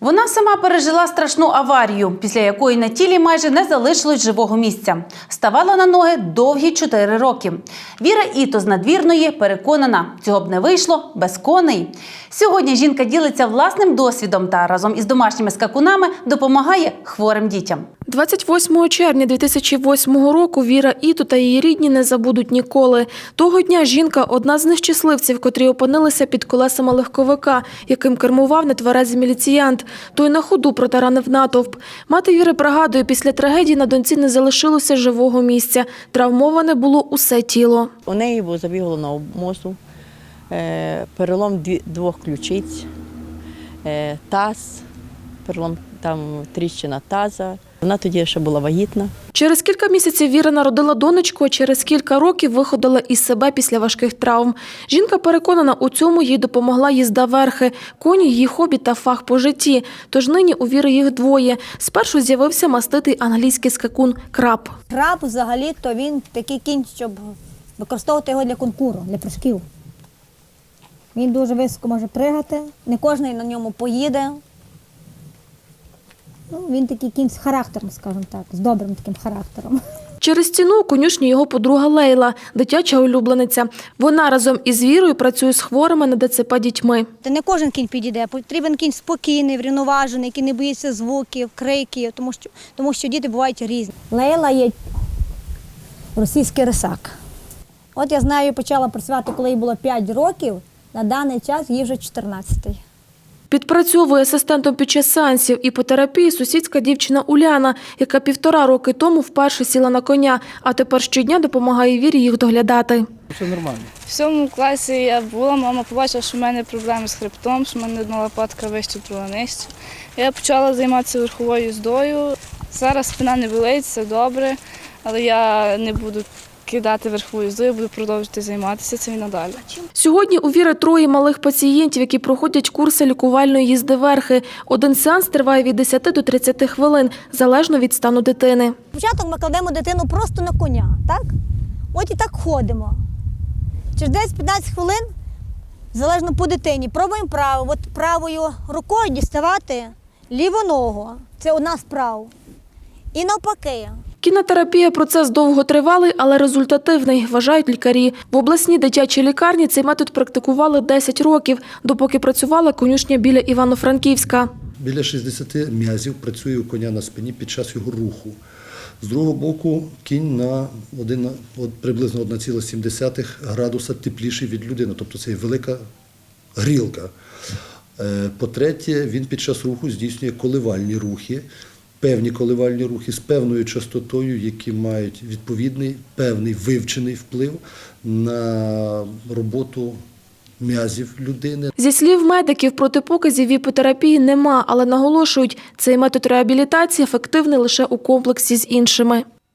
Вона сама пережила страшну аварію, після якої на тілі майже не залишилось живого місця. Ставала на ноги довгі чотири роки. Віра Іто з надвірної переконана, цього б не вийшло без коней. Сьогодні жінка ділиться власним досвідом та разом із домашніми скакунами допомагає хворим дітям. 28 червня 2008 року Віра Іту та її рідні не забудуть ніколи. Того дня жінка – одна з нещасливців, котрі опинилися під колесами легковика, яким кермував нетверезий міліціянт. Той на ходу протаранив натовп. Мати Віри пригадує, після трагедії на доньці не залишилося живого місця. Травмоване було усе тіло. У неї був забіг головного мозку, е, перелом двох ключиць, е, таз, перелом там тріщина таза. Вона тоді ще була вагітна. Через кілька місяців Віра народила донечку, а через кілька років виходила із себе після важких травм. Жінка переконана, у цьому їй допомогла їзда верхи, коні її хобі та фах по житті. Тож нині у Віри їх двоє. Спершу з'явився маститий англійський скакун краб. Краб взагалі то він такий кінь, щоб використовувати його для конкуру, для прыжків. Він дуже високо може пригати, не кожен на ньому поїде. Ну, він такий кінь з характером, скажімо так, з добрим таким характером. Через стіну у конюшні його подруга Лейла, дитяча улюблениця. Вона разом із Вірою працює з хворими на ДЦП дітьми. Та не кожен кінь підійде. Потрібен кінь спокійний, врівноважений, який не боїться звуків, криків, тому що, тому що діти бувають різні. Лейла є російський рисак. От я з нею почала працювати, коли їй було 5 років. На даний час їй вже 14. Підпрацьовує асистентом під час сеансів іпотерапії сусідська дівчина Уляна, яка півтора роки тому вперше сіла на коня, а тепер щодня допомагає Вірі їх доглядати. Все нормально. В сьомому класі я була, мама побачила, що в мене проблеми з хребтом, що в мене одна лопатка вище, друга нижче. Я почала займатися верховою їздою. Зараз спина не болить, все добре, але я не буду кидати верхову їзду, я буду продовжувати займатися цим і надалі. Сьогодні у Віри троє малих пацієнтів, які проходять курси лікувальної їзди верхи. Один сеанс триває від 10 до 30 хвилин, залежно від стану дитини. Спочатку ми кладемо дитину просто на коня, так? От і так ходимо. Через 10-15 хвилин, залежно по дитині, пробуємо право. От правою рукою діставати ліву ногу. Це одна справа. І навпаки. Кінотерапія процес довготривалий, але результативний, вважають лікарі. В обласній дитячій лікарні цей метод практикували 10 років, допоки працювала конюшня біля Івано-Франківська. Біля 60 м'язів працює у коня на спині під час його руху. З другого боку, кінь на один, от приблизно 1,7 градуса тепліший від людини, тобто це велика грілка. Е, По-третє, він під час руху здійснює коливальні рухи, певні коливальні рухи з певною частотою, які мають відповідний певний вивчений вплив на роботу м'язів людини. Зі слів медиків, протипоказів іпотерапії нема, але наголошують, цей метод реабілітації ефективний лише у комплексі з іншими.